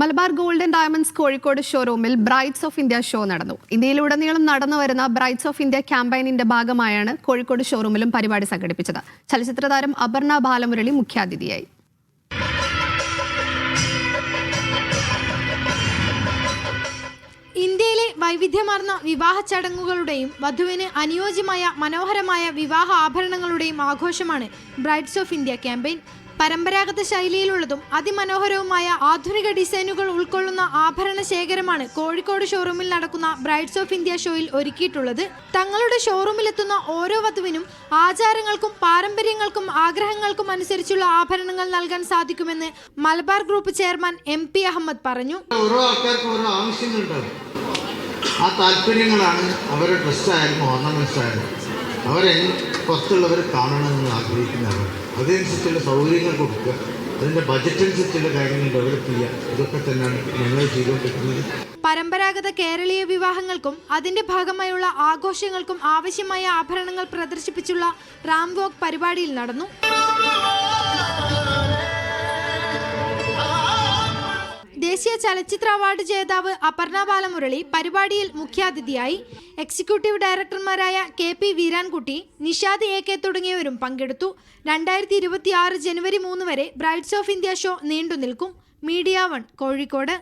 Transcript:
Malabar golden diamonds Kozhikode ഷോറൂമിൽ brights of India show നടന്നു. ഇന്ത്യയിലുടനീളം നടന്നു വരുന്ന ബ്രൈറ്റ്സ് ഓഫ് ഇന്ത്യ ക്യാമ്പയിനിന്റെ ഭാഗമായാണ് കോഴിക്കോട് ഷോറൂമിലും പരിപാടി സംഘടിപ്പിച്ചത്. ചലച്ചിത്ര താരം അപർണ ബാലമുരളി മുഖ്യാതിഥിയായി. ഇന്ത്യയിലെ വൈവിധ്യമാർന്ന വിവാഹ ചടങ്ങുകളുടെയും വധുവിന് അനുയോജ്യമായ മനോഹരമായ വിവാഹ ആഭരണങ്ങളുടെയും ആഘോഷമാണ് ബ്രൈറ്റ്സ് ഓഫ് ഇന്ത്യ ക്യാമ്പയിൻ. പരമ്പരാഗത ശൈലിയിലുള്ളതും അതിമനോഹരവുമായ ആധുനിക ഡിസൈനുകൾ ഉൾക്കൊള്ളുന്ന ആഭരണ ശേഖരമാണ് കോഴിക്കോട് ഷോറൂമിൽ നടക്കുന്ന ബ്രൈഡ്സ് ഓഫ് ഇന്ത്യ ഷോയിൽ ഒരുക്കിയിട്ടുള്ളത്. തങ്ങളുടെ ഷോറൂമിലെത്തുന്ന ഓരോ വധുവിനും ആചാരങ്ങൾക്കും പാരമ്പര്യങ്ങൾക്കും ആഗ്രഹങ്ങൾക്കും അനുസരിച്ചുള്ള ആഭരണങ്ങൾ നൽകാൻ സാധിക്കുമെന്ന് Malabar Group chairman M P Ahmed പറഞ്ഞു. ഓരോ ആൾക്കാർക്കും ഓരോ ആവശ്യങ്ങളുണ്ടാവും ആ താല്പര്യങ്ങളാണ് അവരുടെ ഡ്രസ്സായാലും ഓർണമെന്റ്സ് ആയാലും. അവരെ പുറത്തുള്ളവർ കാണണമെന്ന് ആഗ്രഹിക്കുന്നവർ അതനുസരിച്ചുള്ള സൗകര്യങ്ങൾ കൊടുക്കുക അതിന്റെ ബജറ്റ് അനുസരിച്ചുള്ള കാര്യങ്ങൾ ഡെവലപ്പ് ചെയ്യുക. ഇതൊക്കെ തന്നെയാണ് ഞങ്ങൾ ചെയ്തുകൊണ്ടിരിക്കുന്നത്. പരമ്പരാഗത കേരളീയ വിവാഹങ്ങൾക്കും അതിന്റെ ഭാഗമായുള്ള ആഘോഷങ്ങൾക്കും ആവശ്യമായ ആഭരണങ്ങൾ പ്രദർശിപ്പിച്ചുള്ള റാംവോക്ക് പരിപാടിയിൽ നടന്നു. ദേശീയ ചലച്ചിത്ര അവാർഡ് ജേതാവ് അപർണ ബാലമുരളി പരിപാടിയിൽ മുഖ്യാതിഥിയായി. Executive ഡയറക്ടർമാരായ K P Veerankutty Nishad A K തുടങ്ങിയവരും പങ്കെടുത്തു. രണ്ടായിരത്തി ഇരുപത്തി ആറ് ജനുവരി മൂന്ന് വരെ ബ്രൈറ്റ്സ് ഓഫ് ഇന്ത്യ ഷോ നീണ്ടു നിൽക്കും. Media One Kozhikode.